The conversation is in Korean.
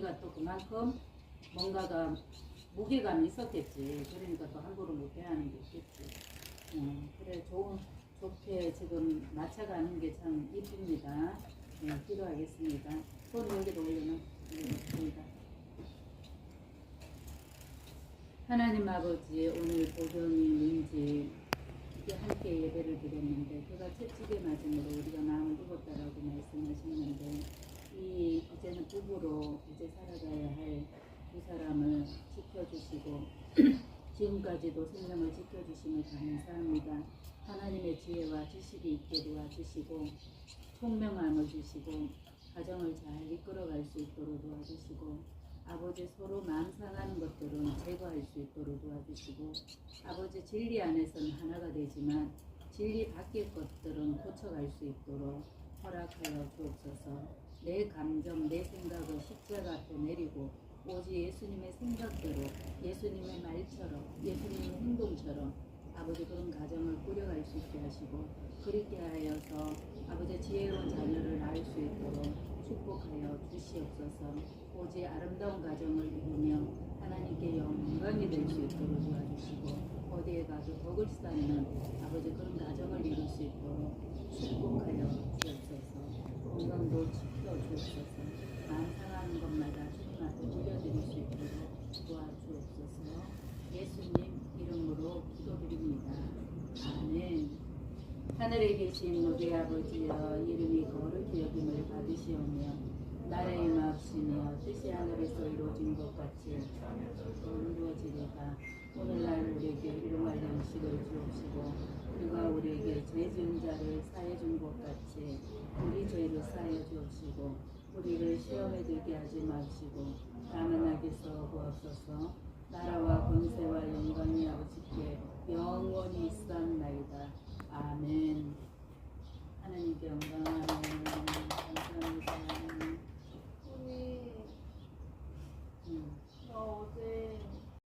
어머니가 또 그만큼 뭔가가 무게감이 있었겠지. 그러니까 또 함부로 못 대하는 게 있겠지. 어, 그래 좋은 좋게 지금 맞춰가는 게 참 이쁩니다. 네, 기도하겠습니다. 손 여기로 올려놓습니다. 하나님 아버지 오늘 보존이인지 이렇게 함께 예배를 드렸는데 그가 채찍에 맞음으로 우리가 마음을 죽었다라고 말씀하셨는데 이 이제는 부부로 이제 살아가야 할두 사람을 지켜주시고 지금까지도 생명을 지켜주심을 감사합니다. 하나님의 지혜와 지식이 있게 도와주시고 총명함을 주시고 가정을 잘 이끌어갈 수 있도록 도와주시고 아버지 서로 마음 상하는 것들은 제거할 수 있도록 도와주시고 아버지 진리 안에서는 하나가 되지만 진리 밖의 것들은 고쳐갈 수 있도록 허락하여 주옵소서 내 감정, 내 생각을 십자가 앞에 내리고 오직 예수님의 생각대로 예수님의 말처럼 예수님의 행동처럼 아버지 그런 가정을 꾸려갈 수 있게 하시고 그렇게 하여서 아버지 지혜로운 자녀를 낳을 수 있도록 축복하여 주시옵소서. 오직 아름다운 가정을 이루며 하나님께 영광이 될 수 있도록 도와주시고 어디에 가도 덕을 쌓는 아버지 그런 가정을 이룰 수 있도록 축복하여 주옵소서 건강도 지켜주옵소서 마음 상하는 것마다 주님 앞에 올려드릴 수 있도록 도와주옵소서 예수님 이름으로 기도드립니다 아멘 하늘에 계신 우리 아버지여 이름이 거룩히 여김을 받으시오며 나라의 마옵시며 뜻이 하늘에서 이루어진 것 같이 또 이루어지리다 오늘날 우리에게 일용할 양식을 주옵시고 우리가 우리에게 죄 지은 자를 사해 준 것 같이 우리 죄를 사해 주옵시고 우리를 시험에 들게 하지 마시고 다만 하게서 구하옵소서. 나라와 권세와 영광이 아버지께 영원히 있사옵나이다 아멘.